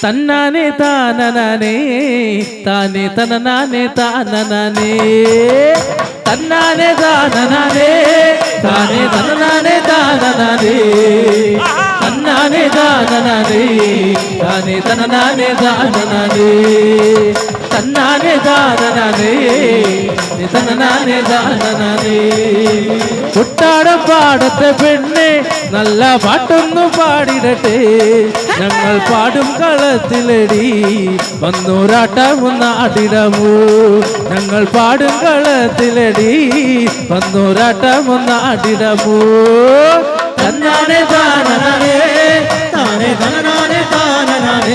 തന്നാനെ താനനാനേ താനെ തനനാനെ താനനാനേ തന്നാനെ താനനാനേ താനെ തനനാനെ താനനാനേ തന്നാനെ താനനാനേ താനെ തനനാനെ താനനാനേ തന്നാനെ താനനാനേ തനനാനെ താനനാനേ കുട്ടാടം പാടത്തെ പെണ്ണെ നല്ല പാട്ടൊന്നു പാടിടട്ടെ. ഞങ്ങൾ പാടും കളത്തിലടി വന്നൂരാട്ടം ഒന്നാടിടമോ ഞങ്ങൾ പാടും കളത്തിലടി വന്നൂരാട്ടം ഒന്നാടിടമോ തന്നാനെ താനേ താനെ തനനാനെ താനനാനെ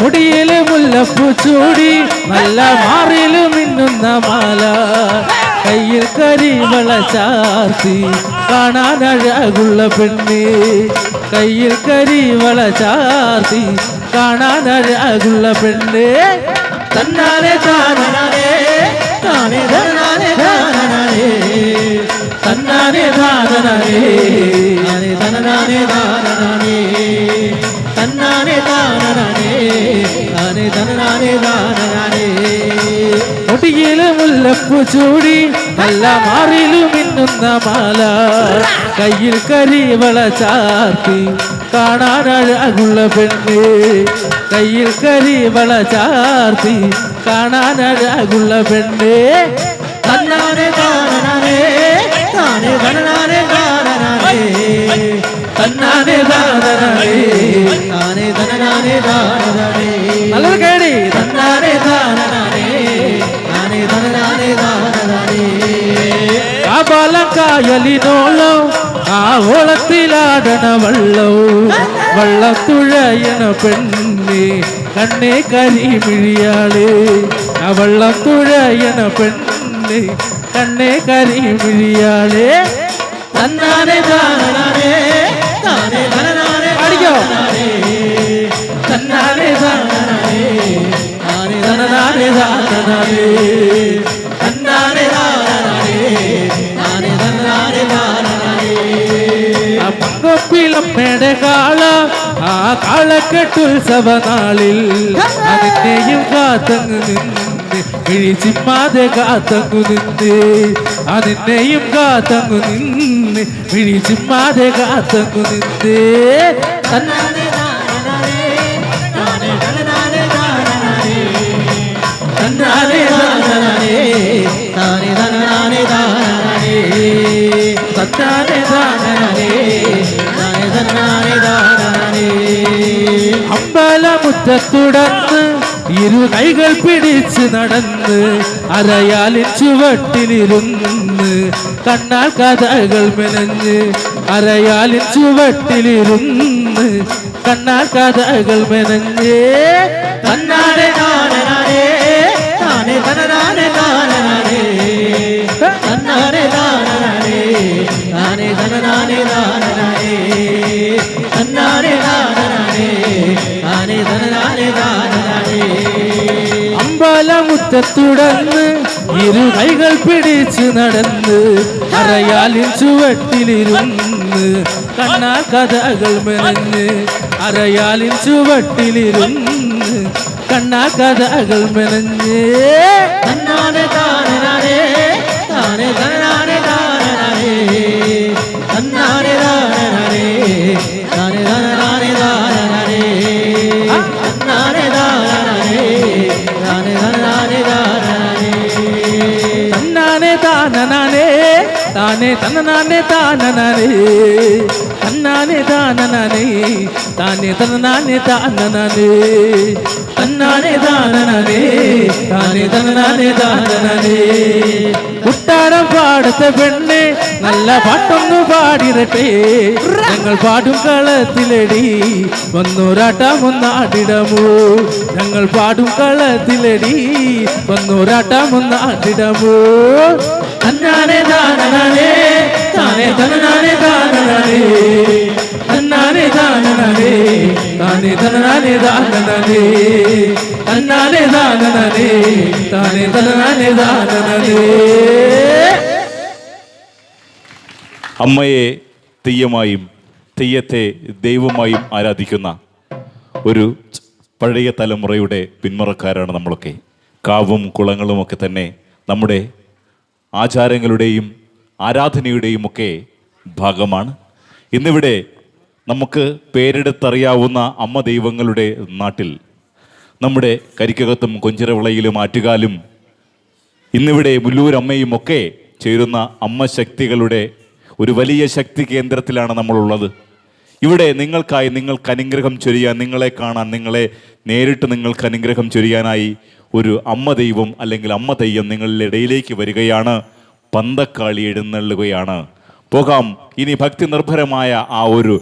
മുടിയിൽ മുല്ലപ്പൂ ചൂടി നല്ല മാറിൽ മിന്നുന്ന മാല കയ്യിൽ കരിവള ചാർത്തി കാണാൻ അഴകുള്ള പെണ്ണ് കയ്യിൽ കരിവള ചാർത്തി കാണാൻ അഴകുള്ള പെണ്ണ് തന്നാലെ താനേ താനെ തനനാനെ താനനാനെ തന്നാനെ താനേ താനെ തനനാനെ താനനാനെ മുടിയിൽ മുല്ലപ്പൂ ചൂടി നല്ല മാറിലു മിന്നുന്ന മാല കയ്യിൽ കരിവള ചാർത്തി കാണാൻ അഴകുള്ള പെണ്ണ് കയ്യിൽ കരിവള ചാർത്തി കാണാൻ അഴകുള്ള പെണ്ണ് തന്നാനെ താനനാനെ താനെ തനനാനെ താനനാനെ തന്നാനെ താനനാനേ. താനെ തനനാനെ താനനാനെ കായലിനോളം ആ ഓളത്തിലാടണ വള്ളവും വള്ളത്തുഴയണ പെണ്ണി കണ്ണേ കരിമിഴിയാളേ. ആ വള്ളത്തുഴയണ പെണ്ണി കണ്ണേ കരിമിഴിയാളേ. തന്നാനെ താനനാനെ താനെ തനനാനെ പാടിക്കോ. തന്നാനെ താനനാനെ താനെ തനനാനെ. അപ്പപ്പിളമ്മയുടെ കാള ആ കാളക്കെട്ടുത്സവ നാളിൽ അതിനെയും കാത്തങ്ങ് നിന്ന് വിഴിച്ചിമ്മാതെ കാത്തങ്ങു നിന്ന് അതിനെയും കാത്തങ്ങു നിന്ന് വിഴിച്ചിമ്മാതെ കാത്തങ്ങു നിന്ന് തന്നാനെ അമ്പലമുറ്റത്തുടന്ന് ഇരു കൈകൾ പിടിച്ച് നടന്ന് അരയാലിൻ ചുവട്ടിലിരുന്ന് കണ്ണാൽ കഥകൾ മെനഞ്ഞ് അരയാലിൻ ചുവട്ടിലിരുന്ന് കണ്ണാൽ കഥകൾ മെനഞ്ഞ് താനനാനെ അമ്പലമുറ്റത്തുടന്ന് ഇരു കൈകൾ പിടിച്ച് നടന്ന് അറയാലിൻ ചുവട്ടിലിരുന്ന് കണ്ണാ കഥകൾ മെനഞ്ഞ് അറയാലിൻ ചുവട്ടിലിരുന്ന് കണ്ണാ കഥകൾ മെനഞ്ഞ് കണ്ണാട താനെ താനെ തന്നനാനെ താനനാനേ തന്നാനെ താനനാനേ താനെ തന്നനാനെ താനനാനേ തന്നാനെ താനനാനേ താനെ തന്നനാനെ താനനാനേ കുട്ടാടം പാടത്തെ പെണ്ണെ നല്ല പാട്ടൊന്നു പാടിരട്ടെ. ഞങ്ങൾ പാടും കളത്തിലടി വന്നൂരാട്ടം ഒന്നാടിടമോ ഞങ്ങൾ പാടും കളത്തിലടി വന്നൂരാട്ടം ഒന്നാടിടമോ തന്നാനെ താനേ താനേ തന്നാനെ താനനാനേ താനേ തനനാനേ താനനാനേ തന്നാനേ താനനാനേ താനേ തനനാനേ താനനാനേ അമ്മയെ തെയ്യമായും തെയ്യത്തെ ദൈവമായും ആരാധിക്കുന്ന ഒരു പഴയ തലമുറയുടെ പിന്മുറക്കാരാണ് നമ്മളൊക്കെ. കാവും കുളങ്ങളും ഒക്കെ തന്നെ നമ്മുടെ ആചാരങ്ങളുടെയും ആരാധനയുടെയും ഒക്കെ ഭാഗമാണ്. ഇന്നിവിടെ നമുക്ക് പേരെടുത്തറിയാവുന്ന അമ്മ ദൈവങ്ങളുടെ നാട്ടിൽ നമ്മുടെ കരിക്കകത്തും കൊഞ്ചിറവിളയിലും ആറ്റുകാലും ഇന്നിവിടെ മുല്ലൂരമ്മയും ഒക്കെ ചേരുന്ന അമ്മ ശക്തികളുടെ ഒരു വലിയ ശക്തി കേന്ദ്രത്തിലാണ് നമ്മളുള്ളത്. ഇവിടെ നിങ്ങൾക്കായി നിങ്ങൾക്ക് അനുഗ്രഹം ചൊരിയാൻ നിങ്ങളെ കാണാൻ നിങ്ങളെ നേരിട്ട് നിങ്ങൾക്ക് അനുഗ്രഹം ചൊരിയാനായി ഒരു അമ്മ ദൈവം അല്ലെങ്കിൽ അമ്മ തെയ്യം നിങ്ങളുടെ ഇടയിലേക്ക് വരികയാണ്. പന്തക്കാളി എഴുന്നള്ളുകയാണ്. പോകാം. ഇനി ഭക്തി നിർഭരമായ ആ ഒരു